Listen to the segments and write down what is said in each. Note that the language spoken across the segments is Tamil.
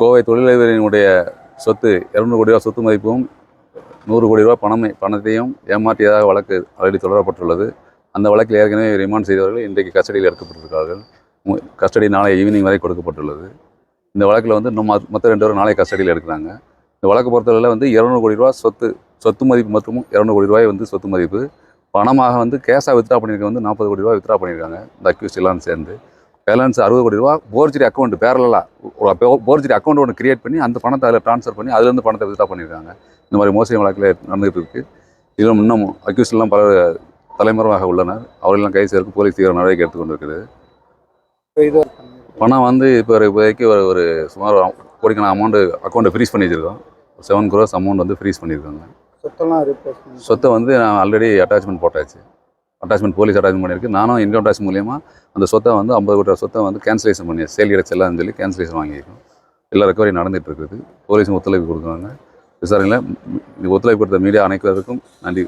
கோவை தொழிலதிபரினுடைய சொத்து இரநூறு கோடி ரூபா சொத்து மதிப்பும் நூறு கோடி ரூபா பணம் பணத்தையும் ஏமாற்றியதாக வழக்கு ஆல்ரெடி தொடரப்பட்டுள்ளது. அந்த வழக்கில் ஏற்கனவே ரிமாண்ட் செய்தவர்கள் இன்றைக்கு கஸ்டடியில் எடுக்கப்பட்டிருக்கிறார்கள். கஸ்டடி நாளை ஈவினிங் வரை கொடுக்கப்பட்டுள்ளது. இந்த வழக்கில் வந்து இன்னும் மொத்தம் மொத்த ரெண்டு பேரும் நாளை கஸ்டடியில் எடுக்கிறாங்க. இந்த வழக்கு பொறுத்தவரையில் வந்து இரநூறு கோடி ரூபா சொத்து சொத்து மதிப்பு மற்றும் இரநூறு கோடி ரூபாய் வந்து சொத்து மதிப்பு. பணமாக வந்து கேஷாக வித்ரா பண்ணியிருக்க வந்து நாற்பது கோடி ரூபா வித்ரா பண்ணியிருக்காங்க. இந்த அக்யூஸ்ட் எல்லாம் சேர்ந்து. பேலன்ஸ் அறுபது கோடி ரூபா போர்ஜரி அக்கௌண்ட் பேரலாக ஒரு போர்ஜரி அக்கௌண்ட் ஒன்று கிரியேட் பண்ணி அந்த பணத்தை அதில் ட்ரான்ஸ்ஃபர் பண்ணி அதுலேருந்து பணத்தை வித்ரா பண்ணியிருக்காங்க இந்த மாதிரி மோசடி வழக்கில் நடந்துகிட்டு இருக்கு. இதிலும் இன்னும் அக்யூஸ்ட் எல்லாம் பல தலைமறைவாக உள்ளனர். அவர்களெல்லாம் கைது செய்வதற்கு போலீஸ் தீவிர நடவடிக்கை எடுத்துக்கொண்டிருக்குது. பணம் வந்து இப்போ இப்போதைக்கு ஒரு ஒரு சுமார் கோடிக்கான அமௌண்ட்டு அக்கௌண்ட்டை ஃப்ரீஸ் பண்ணி வச்சிருக்கோம். செவன் க்ரோஸ் அமௌண்ட் வந்து ஃப்ரீஸ் பண்ணியிருக்காங்க. சொத்தெல்லாம் சொத்தை வந்து நான் ஆல்ரெடி அட்டாச்மெண்ட் போட்டாச்சு. அட்டாச்மெண்ட் போலீஸ் அட்டாச்மெண்ட் பண்ணியிருக்கு. நானும் இன்கம் டேக்ஸ் மூலியமாக அந்த சொத்தை வந்து ஐம்பது கோடி சொத்தை வந்து கேன்சலேஷன் பண்ணி சேல் இட செல்லாதுன்னு சொல்லி கேன்சலேஷன் வாங்கியிருக்கோம். எல்லா ரெக்கவரி நடந்துட்டு இருக்குது. போலீஸும் ஒத்துழைப்பு கொடுக்குறாங்க. விசாரணையில் ஒத்துழைப்பு கொடுத்த மீடியா அனைவருக்கும் நன்றி.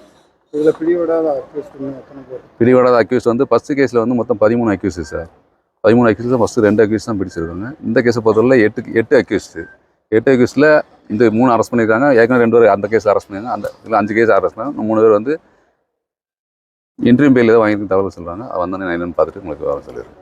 இதில் பிடிவிடாத பேர்? பிடிவாடாத அக்யூஸ் வந்து ஃபஸ்ட்டு கேஸில் வந்து மொத்தம் பதிமூணு அக்யூஸ் சார் பதிமூணு அக்யூஸில் ஃபஸ்ட்டு ரெண்டு அக்யூஸ் தான் பிடிச்சிருக்காங்க. இந்த கேஸை பொறுத்தவரை எட்டு எட்டு அக்யூஸ்டு எட்டு அக்யூஸில் இந்த மூணு அரெஸ்ட் பண்ணியிருக்காங்க. ஏற்கனவே ரெண்டு பேர் அந்த கேஸ் அரெஸ்ட் பண்ணியிருக்காங்க. அந்த இதில் அஞ்சு கேஸ் அரெஸ்ட் பண்ணாங்க. மூணு பேர் வந்து இன்டர்வியூ பேயில் தான் வாங்கிட்டு தகவல் சொல்கிறாங்க அது வந்தோடனே நான் என்னென்னு பார்த்துட்டு உங்களுக்கு வர சொல்லிடுறேன்.